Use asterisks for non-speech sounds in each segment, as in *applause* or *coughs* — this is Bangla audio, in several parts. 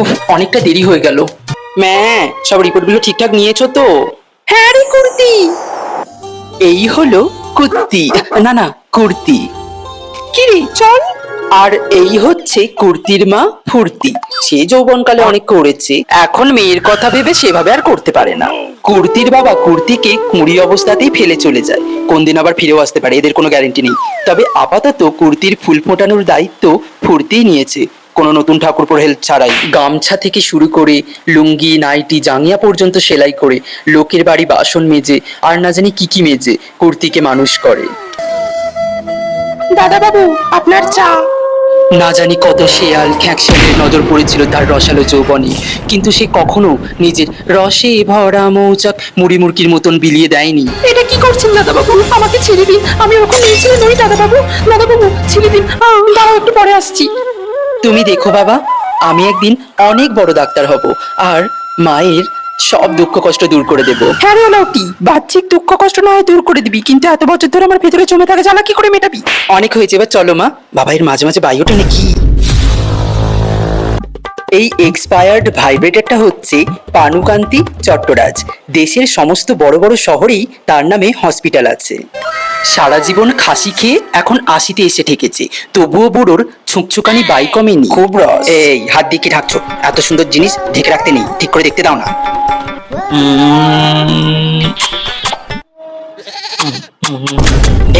উফ অনেকটা দেরি হয়ে গেল। ম্যা সব রিপোর্টগুলো ঠিকঠাক নিয়েছো তো? হ্যাঁ রে কুর্তি। এই হলো কুর্তি। না না কুর্তি। কি রে চল। আর এই হচ্ছে কুর্তির মা ফুর্তি। সে যৌবনকালে অনেক করেছে। এখন মেয়ের কথা ভেবে সেভাবে আর করতে পারে না। কুর্তির বাবা কুর্তিকে কুঁড়ি অবস্থাতেই ফেলে চলে যায়। কোন দিন আবার ফিরেও আসতে পারে এদের কোনো গ্যারেন্টি নেই। তবে আপাতত কুর্তির ফুল ফোটানোর দায়িত্ব ফুর্তিই নিয়েছে। কোনো নতুন ঠাকুরপুর হেল্প ছাড়াই। গামছা থেকে শুরু করে লুঙ্গি নাইটি জাঙ্গিয়া পর্যন্ত সেলাই করে লোকের বাড়ি বাসন মেজে আর না জানি কি কি মেজে কুর্তিকে মানুষ করে। দাদা বাবু আপনার চা। না জানি কত শেয়াল খ্যাঁকশালের নজর পড়েছিল তার রসালো যৌবনে কিন্তু সে কখনো নিজের রসে ভরা মৌচাক মুড়ি মুরকির মতন বিলিয়ে দেয়নি। এটা কি করছেন দাদা বাবু আমাকে ছেড়ে দিন। আমি ওরকম দাদা বাবু দাদা বাবু ছেড়ে দিন। দাঁড়াও একটু পরে আসছি। তুমি দেখো বাবা আমি একদিন অনেক বড় ডাক্তার হব আর মায়ের সব দুঃখ কষ্ট দূর করে দেবো। হ্যাঁ রে লাউটি বাহ্যিক দুঃখ কষ্ট নয় হয় দূর করে দিবি কিন্তু এত বছর ধরে আমার ভেতরে জমে থাকে জ্বালা কি করে মেটাবি? অনেক হয়েছে এবার চলো মা বাবা এর মাঝে মাঝে বায়োটা নাকি এই এক্সপায়ার্ড ভাইব্রেটরটা হচ্ছে পানুকান্তি চট্টরাজ। দেশের সমস্ত বড় বড় শহরেই তার নামে হসপিটাল আছে। সারা জীবন খাসি খেয়ে এখন আশিতে এসে ঠেকেছে। তবুও বুড়োর ছুকছুকানি বাই কমেনি। খুব রস। এই হাত দিয়ে কি ঢাকছো? এত সুন্দর জিনিস ঢেকে রাখতে নেই। ঠিক করে দেখতে দাও না।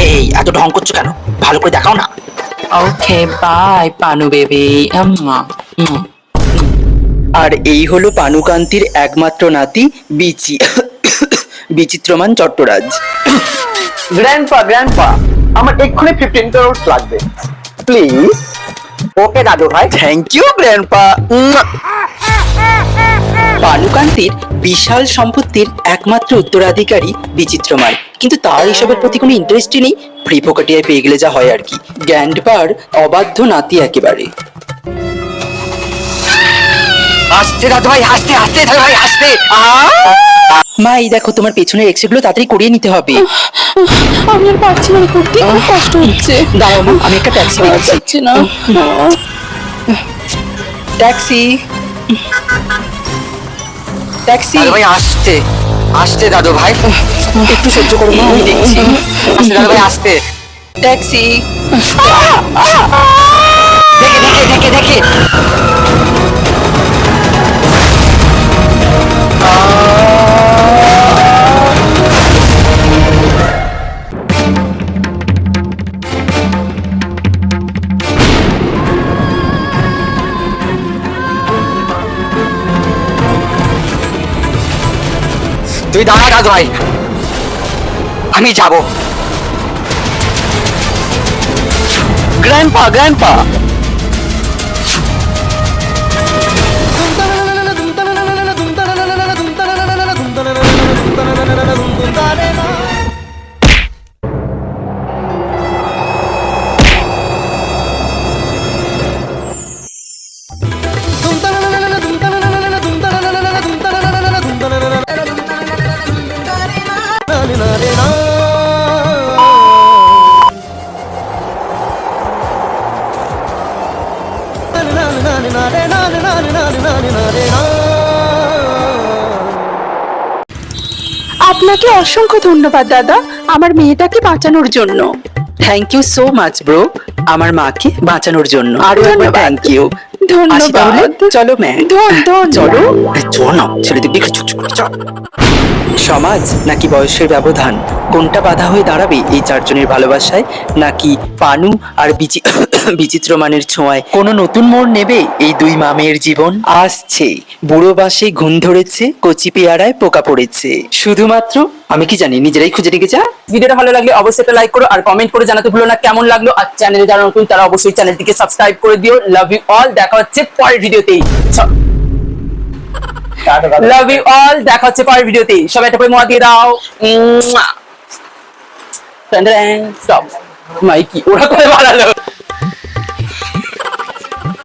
এই এত ঢং করছ কেন? ভালো করে দেখাও না। ওকে বাই পানু বেবি আর এই হলো পানুকান্তির একমাত্র নাতি বিচি বিচিত্রমান চট্টরাজ। গ্র্যান্ডপা গ্র্যান্ডপা আমার এক্ষুনি ফিফটিন ক্রোর্স লাগবে। প্লিজ ওকে দাদু ভাই। থ্যাংক ইউ গ্র্যান্ডপা পানুকান্তির বিশাল সম্পত্তির একমাত্র উত্তরাধিকারী বিচিত্রমান। কিন্তু তার এসবের প্রতি কোনো ইন্টারেস্টই নেই। ফ্রি পকেটিয়ায় পেয়ে গেলে যা হয় আর কি। গ্র্যান্ডপার অবাধ্য নাতি একেবারে। আসতে দাদু ভাই আসতে আসতে দাদু ভাই আসতে মা এই দেখো তোমার পেছনের এক্সরে গুলো তাড়াতাড়ি করিয়ে নিতে হবে। আমি আর পারছি না কুর্তি খুব কষ্ট হচ্ছে। দাঁড়াও মা আমি একটা ট্যাক্সি পারছি না। ট্যাক্সি ট্যাক্সি ভাই আসতে আসতে দাদু ভাই। একটু সহ্য করো মা। আমি দেখছি। আসতে দাদু ভাই আসতে ট্যাক্সি দেখে দেখে দেখে দেখে। তুই দাঁড়া দাদু ভাই আমি যাব গ্র্যান্ডপা গ্র্যান্ডপা আপনাকে অসংখ্য ধন্যবাদ দাদা। আমার মেয়েটাকে বাঁচানোর জন্য। Thank you so much bro আমার মাকে বাঁচানোর জন্য। আরও একবার। থ্যাংক ইউ ধন্যবাদ। চলো ম্যাম চলো। চলো না। ছেলেদের দিকে সমাজ নাকি বয়সের ব্যবধান? কোনটা বাধা হয়ে দাঁড়াবে এই চারজনের ভালোবাসায়? নাকি পানু আর বিচি *coughs* বিচিত্র মানের ছোঁয়ায় কোনো নতুন মোড় নেবে এই দুই মামের জীবন? আসছে। বুড়ো বাসে ঘুম ধরেছে, কচি পেয়ারায় পোকা পড়েছে। শুধুমাত্র, আমি কি জানি, নিজেরাই খুঁজে রেখেছে ভিডিওটা ভালো লাগলে অবশ্যই একটা লাইক করো আর কমেন্ট করে জানাতে ভুলো না কেমন লাগল। আর চ্যানেলে যারা নতুন, তারা অবশ্যই চ্যানেলটিকে সাবস্ক্রাইব করে দিও। লাভ ইউ অল দেখা হচ্ছে পরের ভিডিওতেই লাভ ইউ অল দেখা হচ্ছে পরের ভিডিওতে। সবাই একটা করে মোয়া দিয়ে দাও। স্টপ মাইকি ওরা করে বানালো